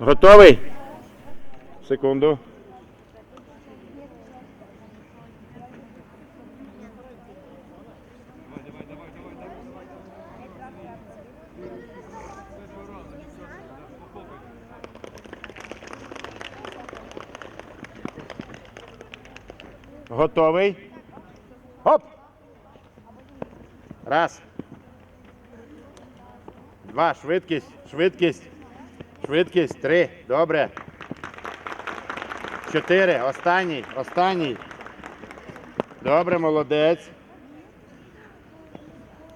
Готовий? Секунду. Готовий? Хоп! Раз. Два. Швидкість. Швидкість. Швидкість. Три. Добре. Чотири. Останній. Останній. Добре, молодець.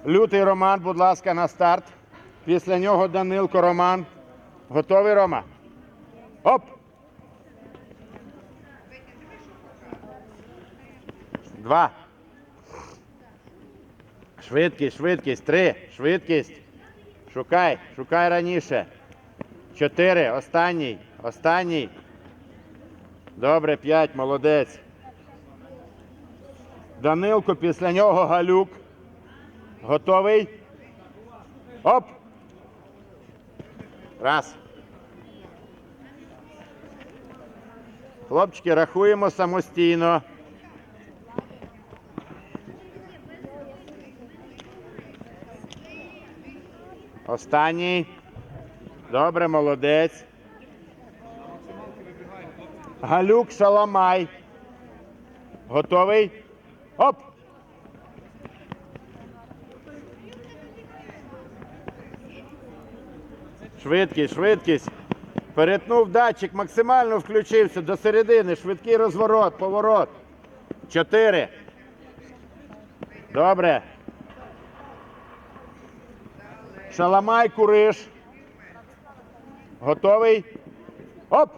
Лютий Роман, будь ласка, на старт. Після нього Данилко Роман. Готовий, Рома? Оп! Два. Швидкість, швидкість. Три. Швидкість. Шукай, шукай раніше. Чотири. Останній. Останній. Добре, п'ять. Молодець. Данилко, після нього Галюк. Готовий? Оп! Раз. Хлопчики, рахуємо самостійно. Останній. Добре, молодець. Галюк Шаламай. Готовий? Оп! Швидкість, швидкість. Перетнув датчик, максимально включився до середини. Швидкий розворот, поворот. Чотири. Добре. Шаламай, куриш. Готовий? Оп!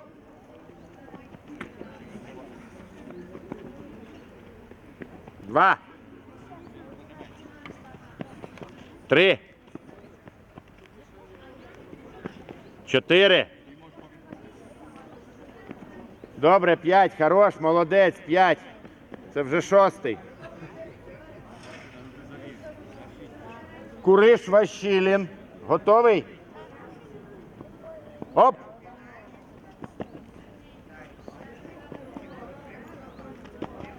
Два. Три. Чотири. Добре, п'ять. Хорош, молодець, п'ять. Це вже шостий. Куриш Ващилін. Готовий? Оп!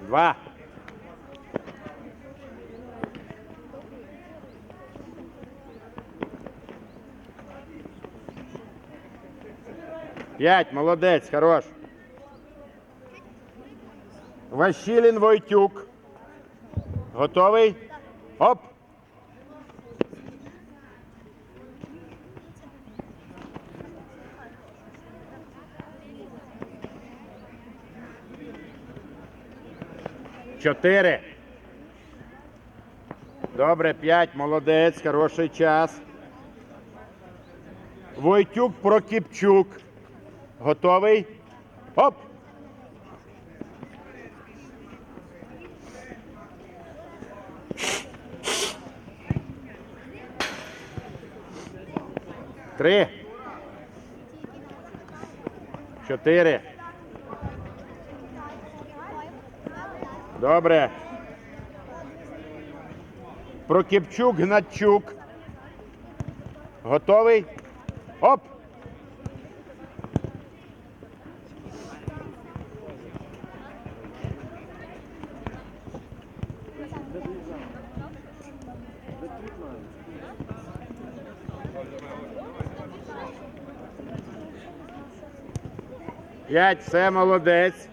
Два. П'ять. Молодець, хорош. Ващилін Войтюк. Готовий? Оп! Чотири. Добре, п'ять. Молодець, хороший час. Войтюк Прокіпчук. Готовий? Оп! Три. Чотири. Добре. Прокіпчук, Гнатчук. Готовий? Оп! П'ять, все, молодець.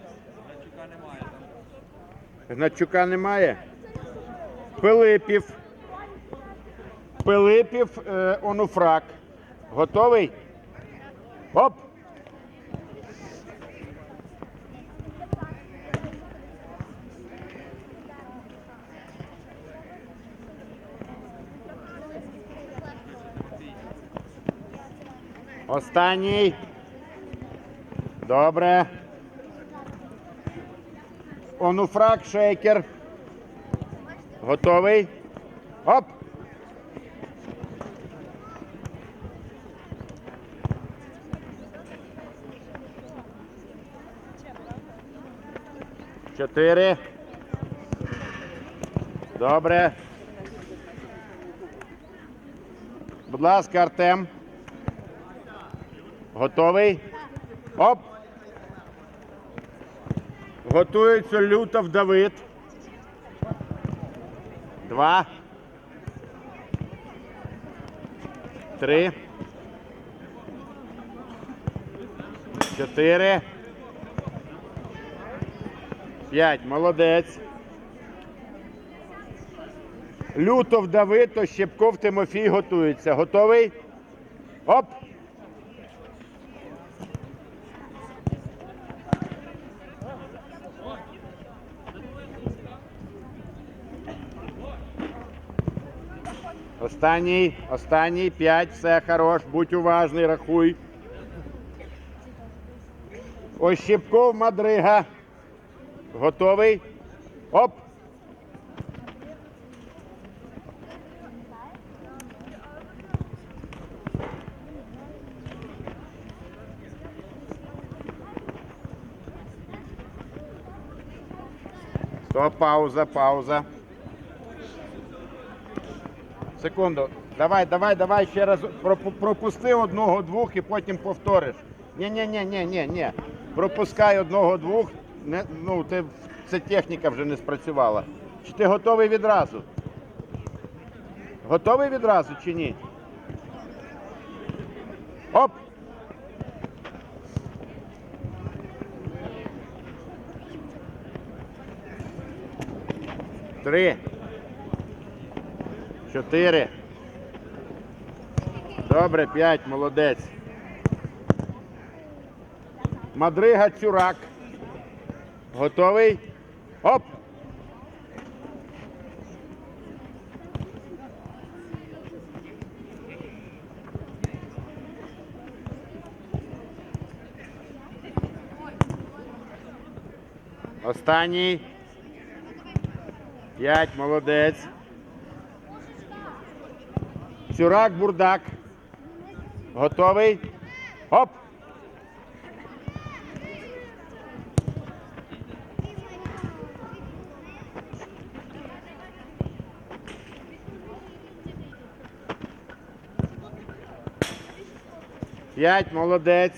Гнатчука немає. Пилипів. Пилипів е, Онуфрак. Готовий? Оп! Останній. Добре. Онуфрак шейкер. Готовий? Оп! Чотири. Добре. Будь ласка, Артем. Готовий? Оп! Готується Лютов Давид. Два. Три. Чотири. П'ять. Молодець. Лютов Давид, Щепков Тимофій готується. Готовий? Оп! Останній, останній, п'ять, все хорош, будь уважний, рахуй. Ощепков Мадрига. Готовий? Оп! Стоп, пауза, пауза. Секунду. Давай, давай, давай ще раз пропусти одного двох і потім повториш. Ні, ні, ні, ні, ні, ні. Пропускай одного двох. Не, ну, ти, це техніка вже не спрацювала. Чи ти готовий відразу? Готовий відразу чи ні? Оп! Три. Чотири. Добре, п'ять, молодець. Мадрига Цюрак. Готовий? Оп! Останній. П'ять, молодець. Цюрак, бурдак. Готовий? Оп! П'ять, молодець.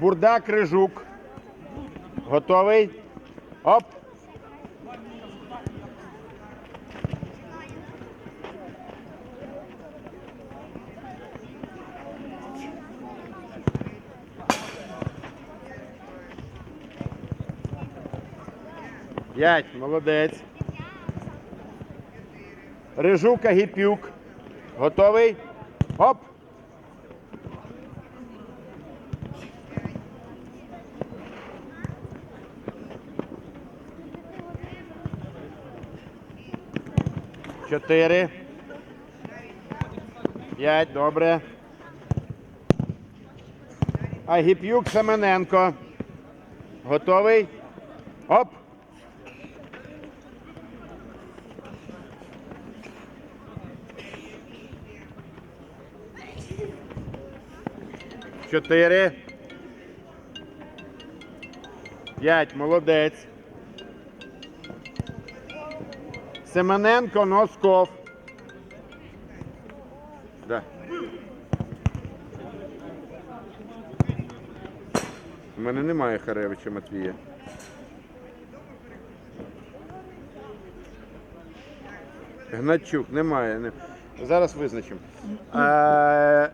Бурдак, Рижук. Готовий? Оп! П'ять, молодець. Рижука Гіпюк. Готовий? Оп! Чотири. П'ять, добре. Агіп'юк Семененко. Готовий? Оп! Чотири. П'ять, молодець. Семененко Носков. Да. У мене немає Харевича Матвія. Гначук, немає. Зараз визначимо. Е,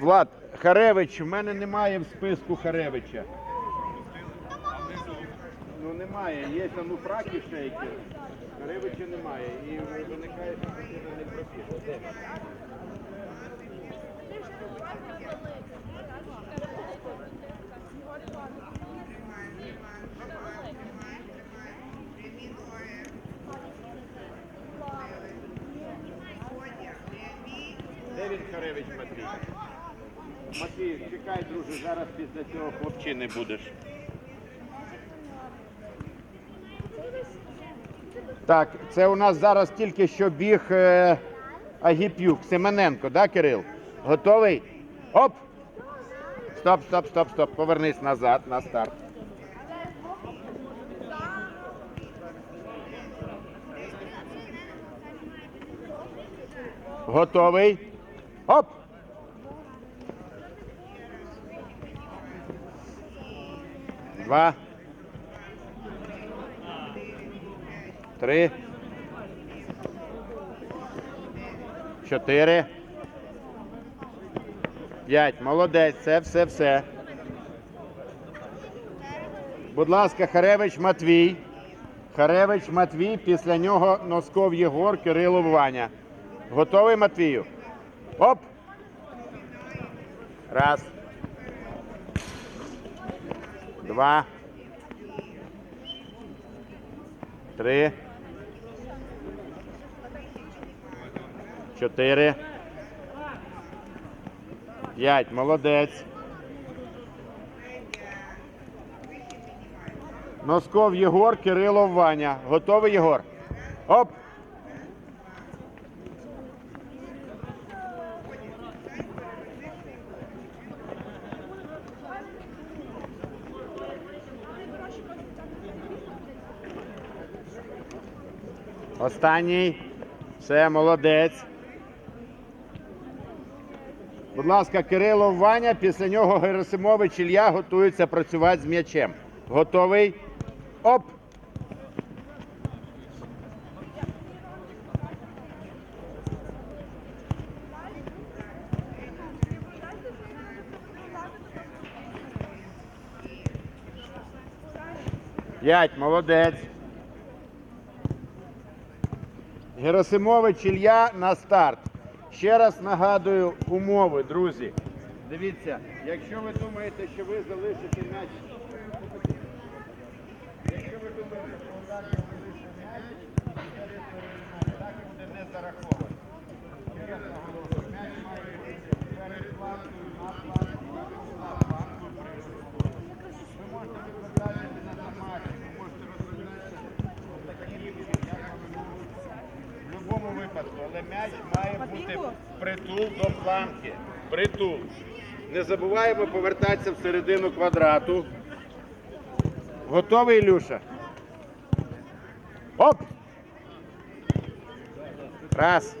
Влад, Харевич, в мене немає в списку Харевича. Ну немає, є там у фракі шейкер. Харевича немає. І виникає, що не пробіг. Де він Харевич Матвій? Матвій, чекай, друже, зараз після цього хлопчини будеш. Так, це у нас зараз тільки що біг е, Агіп'юк, Семененко, да, Кирил? Готовий? Оп! Стоп, стоп, стоп, стоп. Повернись назад на старт. Готовий? Оп! Два. Три. Чотири. П'ять. Молодець. Це все, все. Будь ласка, Харевич Матвій. Харевич Матвій, після нього Носков Єгор, Кирилов Ваня. Готовий Матвію? Оп! Раз. Два. Три. Чотири. П'ять. Молодець. Носков Єгор, Кирилов Ваня. Готовий Єгор? Оп! Останній. Все, молодець. Будь ласка, Кирилов Ваня, після нього Герасимович Ілля готуються працювати з м'ячем. Готовий? Оп! П'ять, молодець. Герасимович Ілля на старт. Ще раз нагадую умови, друзі. Дивіться, якщо ви думаєте, що ви залишите м'яч. Якщо ви думаєте, що удар залишите м'яч, так і буде не наголошую, м'яч має перед планкою, але м'яч має бути притул до планки. Притул. Не забуваємо повертатися в середину квадрату. Готовий, Ілюша? Оп! Раз.